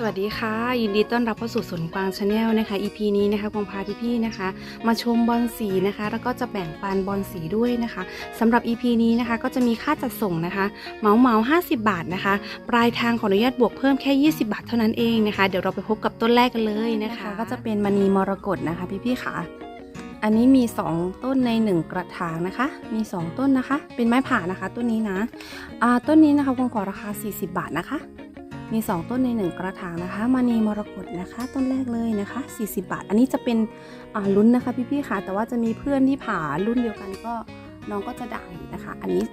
สวัสดีค่ะ ยินดีต้อนรับเข้าสู่สวนกวางชาแนลนะคะ EP นี้นะคะกวางพาพี่ๆนะคะ มาชมบอลสีนะคะ แล้วก็จะแบ่งปันบอลสีด้วยนะคะสำหรับ EP นี้นะคะ ก็จะมีค่าจัดส่งนะคะเหมาเหมา50บาทนะคะ ปลายทางขออนุญาตบวกเพิ่มแค่ 20 บาทเท่านั้นเองนะคะ เดี๋ยวเราไปพบกับต้นแรกกันเลยนะคะ ก็จะเป็นมณีมรกตนะคะพี่ๆค่ะ อันนี้มี 2 ต้นใน 1 กระถางนะคะ มี 2 ต้นนะคะ เป็นไม้ผ่านะคะต้นนี้นะต้นนี้นะคะคงขอราคา 40 บาทนะคะ มี 2 ต้นใน 1 กระถางนะคะมานีมรกตนะคะ ต้นแรกเลยนะคะ 40 บาท อันนี้จะเป็นลุ้นนะคะพี่ๆค่ะ แต่ว่าจะมีเพื่อนที่ผ่ารุ่นเดียวกันก็น้องก็จะด่างอยู่นะคะ อันนี้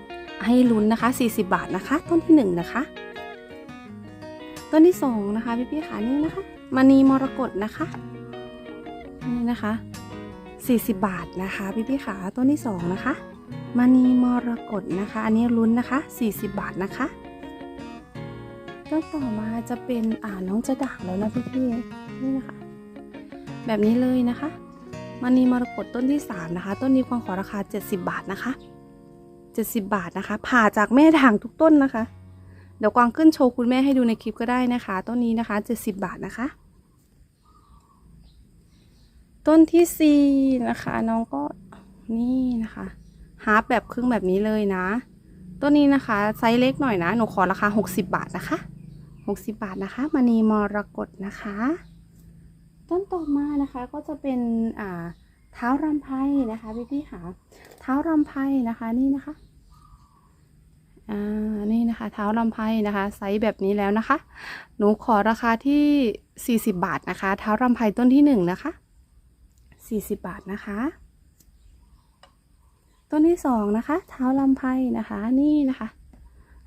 ให้ลุ้นนะคะ 40 บาทนะคะ ต้นที่ 1 นะคะ ต้นที่2นะคะพี่ๆค่ะนี่นะคะมานีมรกตนะคะนี่นะคะ 40 บาทนะคะพี่ๆค่ะต้นที่ 2 นะคะมานีมรกตนะคะ อันนี้ลุ้นนะคะ 40 บาทนะคะ ต้นต่อมาจะเป็นอ่าน้องจะด่างแล้วนะพี่พี่ๆนี่นะคะ แบบนี้เลยนะคะมานีมรกตต้นที่สามนะคะ ต้นนี้ควางขอราคา 70 บาทนะคะ 70 บาทนะคะ ผ่าจากแม่ด่างทุกต้นนะคะ เดี๋ยวกวางขึ้นโชว์คุณแม่ให้ดูในคลิปก็ได้นะคะ ต้นนี้นะคะ 70 บาทนะคะ ต้นที่สี่นะคะ น้องก็นี่นะคะฮาร์ปแบบครึ่งแบบนี้เลยนะ ต้นนี้นะคะไซส์เล็กหน่อยนะ หนูขอราคา 60 บาทนะคะ 60 บาทนะคะมณีมรกตนะคะ ต้นต่อมานะคะก็จะเป็นอ่าเท้ารำไพนะคะพี่พี่ๆค่ะเท้ารำไพนะคะนี่นะคะอ่านี่นะคะ เท้ารำไพ่นะคะไซส์แบบนี้แล้วนะคะ หนูขอราคาที่ 40 บาทนะคะ เท้ารำไพ่ต้นที่1นะคะ40 บาทนะคะ ต้นที่สองนะคะ เท้าลำไพ่นะคะนี่นะคะ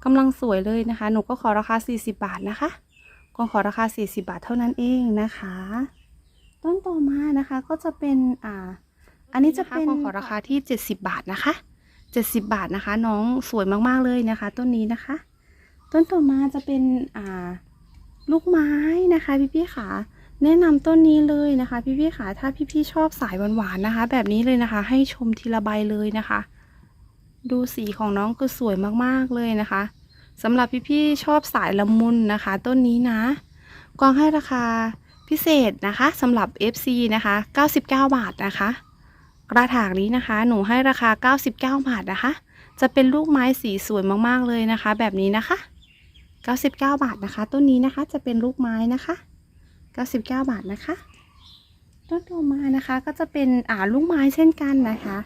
กำลังสวยเลยนะคะ หนูก็ขอราคา 40 บาทนะคะ ก็ขอราคา 40 บาทเท่านั้นเองนะคะ ต้นต่อมานะคะก็จะเป็นอ่า อันนี้จะเป็นขอราคาที่ 70 บาทนะคะ 70 บาทนะคะ น้องสวยมากๆเลยนะคะ ต้นนี้นะคะ ต้นต่อมาจะเป็นอ่าลูกไม้นะคะ พี่ๆค่ะแนะนำต้นนี้เลยนะคะ พี่ๆค่ะถ้าพี่ๆชอบสายหวานๆนะคะ แบบนี้เลยนะคะ ให้ชมทีละใบเลยนะคะ ดูสีของน้องคือสวยมากๆเลยนะคะ สำหรับพี่ๆชอบสายละมุนนะคะ ต้นนี้นะ กวางให้ราคาพิเศษนะคะสำหรับ FC นะคะ 99 บาทนะคะ กระถางนี้นะคะ หนูให้ราคา 99 บาทนะคะ จะเป็นลูกไม้สีสวยมากๆเลยนะคะ แบบนี้นะคะ 99 บาทนะคะ ต้นนี้นะคะจะเป็นลูกไม้นะคะ 99 บาทนะคะต้นต่อมานะคะก็จะเป็นอ่าลูกไม้เช่นกันนะคะ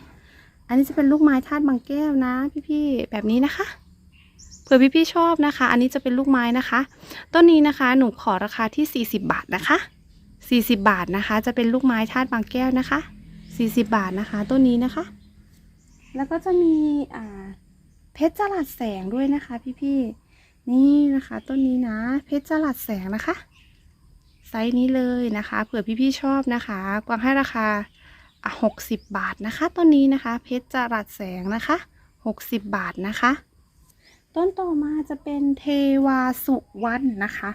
อันนี้จะเป็นลูกไม้ธาตุบางแก้วนะ พี่ๆแบบนี้นะคะ ผื่อพี่ๆชอบนะคะ อันนี้จะเป็นลูกไม้นะคะ ต้นนี้นะคะหนูขอราคาที่ 40 บาทนะคะ 40 บาทนะคะ จะเป็นลูกไม้ธาตุบางแก้วนะคะ 40 บาทนะคะ ต้นนี้นะคะ แล้วก็จะมีอ่าเพชรจลัดแสงด้วยนะคะ พี่ๆนี่นะคะ ต้นนี้นะ เพชรจลัดแสงนะคะไซส์นี้เลยนะคะ เผื่อพี่ๆชอบนะคะ กวางให้ราคา 60 บาทนะคะ ต้นนี้นะคะ เพชรจรัสแสงนะคะ 60 บาทนะคะ ต้นต่อมาจะเป็นเทวาสุวรรณนะคะ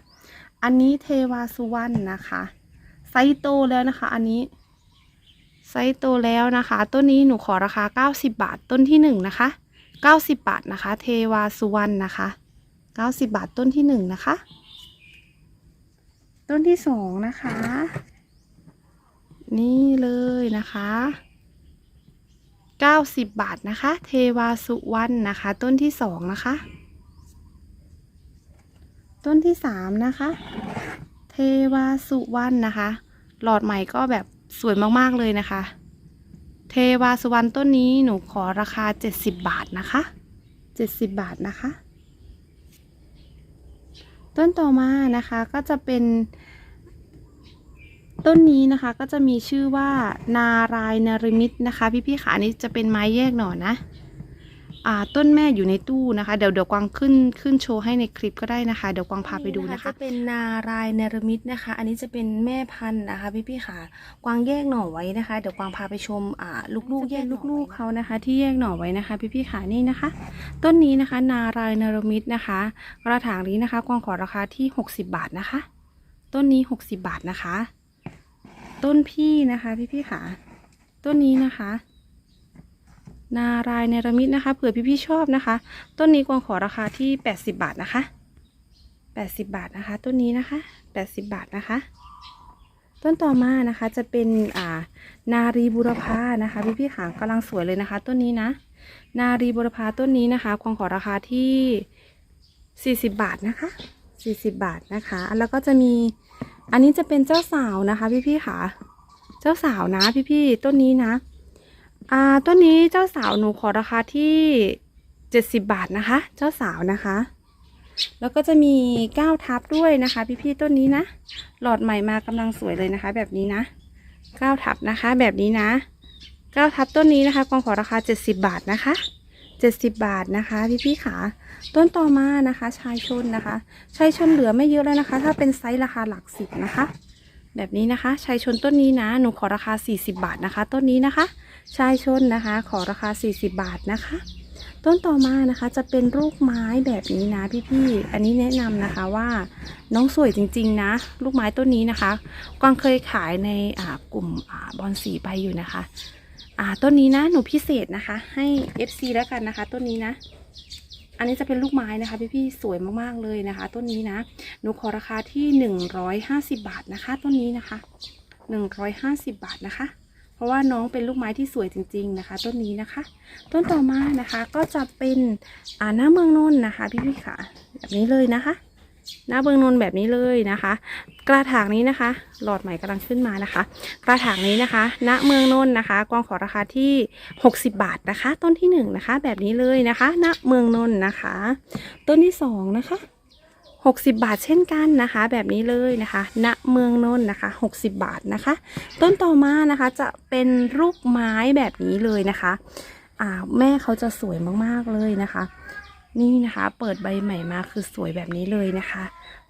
อันนี้เทวาสุวรรณนะคะ ไซส์โตแล้วนะคะ อันนี้ ไซส์โตแล้วนะคะ ต้นนี้หนูขอราคา 90 บาท ต้นที่หนึ่งนะคะ 90 บาทนะคะ เทวาสุวรรณนะคะ 90 บาทต้นที่หนึ่งนะคะ ต้นที่สองนะคะ นี่เลยนะคะ 90 บาทนะคะ เทวาสุวรรณนะคะ ต้นที่สองนะคะ ต้นที่สามนะคะ เทวาสุวรรณนะคะ หลอดใหม่ก็แบบสวยมากๆเลยนะคะ เทวาสุวรรณต้นนี้หนูขอราคา 70 บาทนะคะ 70 บาทนะคะ ต้นต่อมานะคะก็จะเป็น ต้นนี้นะคะก็จะมีชื่อว่านารายนรมิตนะคะ พี่ๆขาอันนี้จะเป็นไม้แยกหน่อนะอ่าต้นแม่อยู่ในตู้นะคะ เดี๋ยวเดี๋ยวกวางขึ้นขึ้นโชว์ให้ในคลิปก็ได้นะคะ เดี๋ยวกวางพาไปดูนะคะจะเป็นนารายนรมิตนะคะ อันนี้จะเป็นแม่พันธุ์นะคะ พี่ๆขากวางแยกหน่อไว้นะคะ เดี๋ยวกวางพาไปชมอ่าลูกๆแยกลูกๆเขานะคะ ที่แยกหน่อไว้นะคะ พี่ๆขานี่นะคะ ต้นนี้นะคะ นารายนรมิตนะคะ กระถางนี้นะคะ กวางขอราคาที่ 60 บาทนะคะ ต้นนี้ 60 บาทนะคะ ต้นพี่นะคะพี่พี่ค่ะ ต้นนี้นะคะ นารายเนรมิตนะคะ เผื่อพี่พี่ชอบนะคะ ต้นนี้กวางขอราคาที่80บาทนะคะ80บาทนะคะ ต้นนี้นะคะ80บาทนะคะ ต้นต่อมานะคะจะเป็นอ่านารีบุรพานะคะ พี่พี่ๆขากำลังสวยเลยนะคะ ต้นนี้นะ นารีบุรพาต้นนี้นะคะควางขอราคาที่40บาทนะคะ40บาทนะคะ แล้วก็จะมี อันนี้จะเป็นเจ้าสาวนะคะพี่พี่ๆค่ะ เจ้าสาวนะพี่พี่ๆต้นนี้นะ อ่าต้นนี้เจ้าสาวหนูขอราคาที่70บาทนะคะ เจ้าสาวนะคะ แล้วก็จะมีก้าวทับด้วยนะคะ พี่ๆต้นนี้นะ หลอดใหม่มากำลังสวยเลยนะคะ แบบนี้นะก้าวทับนะคะ แบบนี้นะก้าวทับต้นนี้นะคะกองขอราคา70บาทนะคะ 70 บาทนะคะพี่ๆขาต้นต่อมานะคะชายชนนะคะชายชนเหลือไม่เยอะแล้วนะคะ ถ้าเป็นไซส์ราคาหลักสิบนะคะ แบบนี้นะคะชายชนต้นนี้นะหนูขอราคา 40 บาทนะคะ ต้นนี้นะคะชายชนนะคะ ขอราคา 40 บาทนะคะ ต้นต่อมานะคะจะเป็นลูกไม้แบบนี้นะพี่ๆอันนี้แนะนำนะคะว่าน้องสวยจริงๆนะ ลูกไม้ต้นนี้นะคะกวางเคยขายในกลุ่มอบอลสีไปอยู่นะคะ อ่าต้นนี้นะหนูพิเศษนะคะ ให้ FC แล้วกันนะคะ ต้นนี้นะ อันนี้จะเป็นลูกไม้นะคะ พี่ๆสวยมากๆเลยนะคะ ต้นนี้นะ หนูขอราคาที่ 150 บาทนะคะ ต้นนี้นะคะ 150 บาทนะคะ เพราะว่าน้องเป็นลูกไม้ที่สวยจริง ๆนะคะ ต้นนี้นะคะ ต้นต่อมานะคะก็จะเป็นอ่าหน้าเมืองนนท์นะคะ พี่ๆค่ะ แบบนี้เลยนะคะ หน้าเมืองนนแบบนี้เลยนะคะ กระถางนี้นะคะ หลอดใหม่กำลังขึ้นมานะคะ กระถางนี้นะคะ ณเมืองนนนะคะกวางขอราคาที่ 60 บาทนะคะ ต้นที่หนึ่งนะคะ แบบนี้เลยนะคะ ณเมืองนนนะคะ ต้นที่สองนะคะ60 บาทเช่นกันนะคะ แบบนี้เลยนะคะ ณเมืองนนท์นะคะ 60 บาทนะคะ ต้นต่อมานะคะจะเป็นลูกไม้แบบนี้เลยนะคะ อ่าแม่เขาจะสวยมากๆเลยนะคะ นี่นะคะ เปิดใบใหม่มาคือสวยแบบนี้เลยนะคะ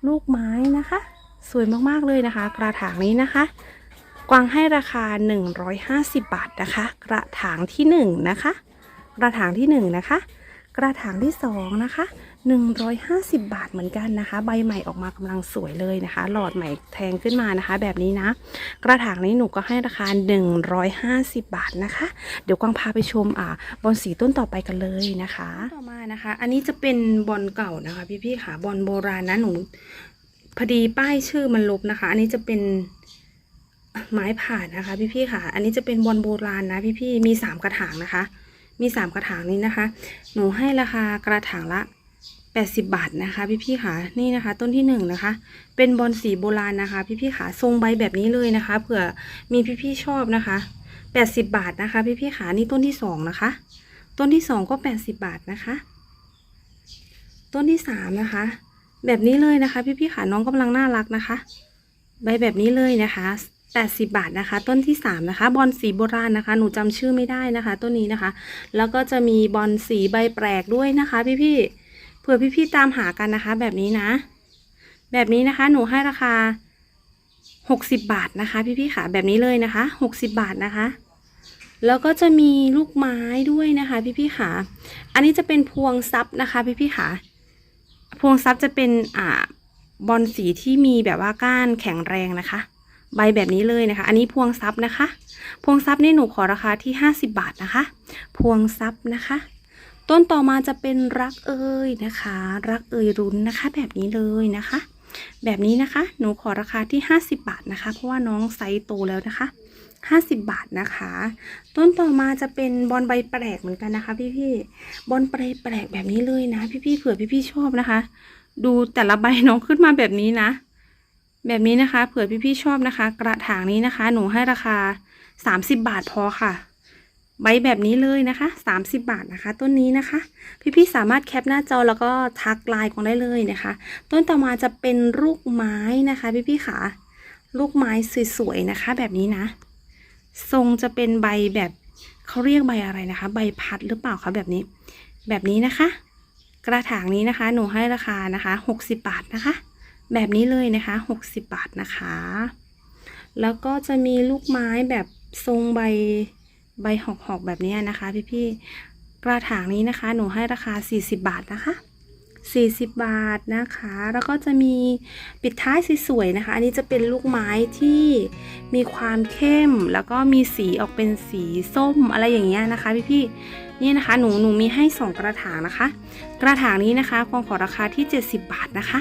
ลูกไม้นะคะ สวยมากๆเลยนะคะ กระถางนี้นะคะ กวางให้ราคา 150 บาทนะคะ กระถางที่1นะคะกระถางที่1นะคะ กระถางที่2นะคะ150 บาทเหมือนกันนะคะ ใบใหม่ออกมากำลังสวยเลยนะคะ หลอดใหม่แทงขึ้นมานะคะ แบบนี้นะ กระถางนี้หนูก็ให้ราคา 150 บาทนะคะ เดี๋ยวกวางพาไปชมอ่าบอลสีต้นต่อไปกันเลยนะคะ ต่อมานะคะ อันนี้จะเป็นบอลเก่านะคะ พี่ๆค่ะบอลโบราณนะหนูพอดีป้ายชื่อมันลบนะคะ อันนี้จะเป็นไม้ผ่านนะคะ พี่ๆค่ะ อันนี้จะเป็นบอลโบราณนะ พี่ๆมีสามกระถางนะคะ มีสามกระถางนี้นะคะ หนูให้ราคากระถางละ 80 บาทนะคะ พี่ๆค่ะนี่นะคะ ต้นที่หนึ่งนะคะ เป็นบอลสีโบราณนะคะ พี่ๆค่ะทรงใบแบบนี้เลยนะคะ เผื่อมีพี่ๆชอบนะคะ 80 บาทนะคะ พี่ๆค่ะนี่ต้นที่สองนะคะ ต้นที่สองก็ 80 บาทนะคะ ต้นที่สามนะคะ แบบนี้เลยนะคะ พี่ๆค่ะน้องกำลังน่ารักนะคะ ใบแบบนี้เลยนะคะ 80 บาทนะคะ ต้นที่สามนะคะ บอลสีโบราณนะคะ หนูจำชื่อไม่ได้นะคะ ต้นนี้นะคะ แล้วก็จะมีบอลสีใบแปลกด้วยนะคะ พี่ๆเผื่อพี่ๆตามหากันนะคะ แบบนี้นะ แบบนี้นะคะ หนูให้ราคา 60 บาทนะคะ พี่ๆค่ะ แบบนี้เลยนะคะ 60 บาทนะคะ แล้วก็จะมีลูกไม้ด้วยนะคะ พี่ๆค่ะ อันนี้จะเป็นพวงซับนะคะ พี่ๆค่ะ พวงซับจะเป็นอ่าบอลสีที่มีแบบว่าก้านแข็งแรงนะคะ ใบแบบนี้เลยนะคะ อันนี้พวงซับนะคะ พวงซับนี่หนูขอราคาที่ 50 บาทนะคะ พวงซับนะคะ ต้นต่อมาจะเป็นรักเอ่ยนะคะ รักเอ่ยรุนนะคะ แบบนี้เลยนะคะ แบบนี้นะคะ หนูขอราคาที่ 50 บาทนะคะ เพราะว่าน้องไซส์โตแล้วนะคะ50 บาทนะคะ ต้นต่อมาจะเป็นบอลใบแปลกเหมือนกันนะคะ พี่ๆบอลใบแปลกแบบนี้เลยนะ พี่ๆเผื่อพี่ๆชอบนะคะ ดูแต่ละใบน้องขึ้นมาแบบนี้นะ แบบนี้นะคะ เผื่อพี่ๆชอบนะคะ กระถางนี้นะคะ หนูให้ราคา 30 บาทพอค่ะ ใบแบบนี้เลยนะคะ 30 บาทนะคะ ต้นนี้นะคะ พี่ๆสามารถแคปหน้าจอแล้วก็ทักไลน์ของได้เลยนะคะ ต้นต่อมาจะเป็นลูกไม้นะคะ พี่ๆค่ะ ลูกไม้สวยๆนะคะ แบบนี้นะ ทรงจะเป็นใบแบบเขาเรียกใบอะไรนะคะ ใบพัดหรือเปล่าคะแบบนี้ แบบนี้นะคะ กระถางนี้นะคะ หนูให้ราคานะคะ 60 บาทนะคะ แบบนี้เลยนะคะ 60 บาทนะคะ แล้วก็จะมีลูกไม้แบบทรงใบใบหอกๆแบบนี้นะคะ พี่ๆกระถางนี้นะคะ หนูให้ราคา 40 บาทนะคะ 40 บาทนะคะ แล้วก็จะมีปิดท้ายสวยๆนะคะ อันนี้จะเป็นลูกไม้ที่มีความเข้ม แล้วก็มีสีออกเป็นสีส้มอะไรอย่างเงี้ยนะคะ พี่ๆนี่นะคะหนูหนูมีให้ 2 กระถางนะคะ กระถางนี้นะคะคงขอราคาที่ 70 บาทนะคะ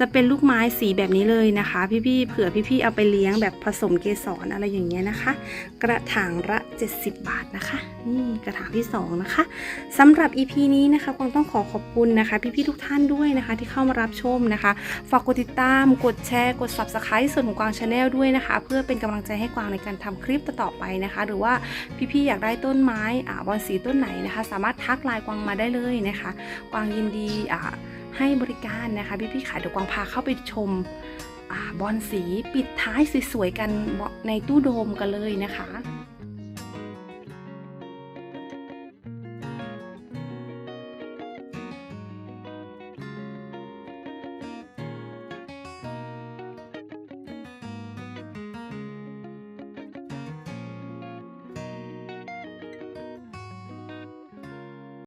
จะเป็นลูกไม้สีแบบนี้เลยนะคะ พี่ๆเผื่อพี่ๆเอาไปเลี้ยงแบบผสมเกสรอะไรอย่างเงี้ยนะคะ กระถางละ 70 บาทนะคะนี่กระถางที่ 2 นะคะสำหรับ EP นี้นะคะกวางต้องขอขอบคุณนะคะ พี่ๆทุกท่านด้วยนะคะ ที่เข้ามารับชมนะคะฝากกดติดตามกดแชร์ กด Subscribe ส่วนของกวางชาแนลด้วยนะคะ เพื่อเป็นกำลังใจให้กวางในการทำคลิปต่อๆไปนะคะ หรือว่าพี่ๆอยากได้ต้นไม้อ่าบอนสีต้นไหนนะคะ สามารถทักไลน์กวางมาได้เลยนะคะ กวางยินดีอ่า ให้บริการนะคะพี่ๆขายเดี๋ยวกวางพาเข้าไปชมอบอนสีปิดท้ายสวยๆกันในตู้โดมกันเลยนะคะ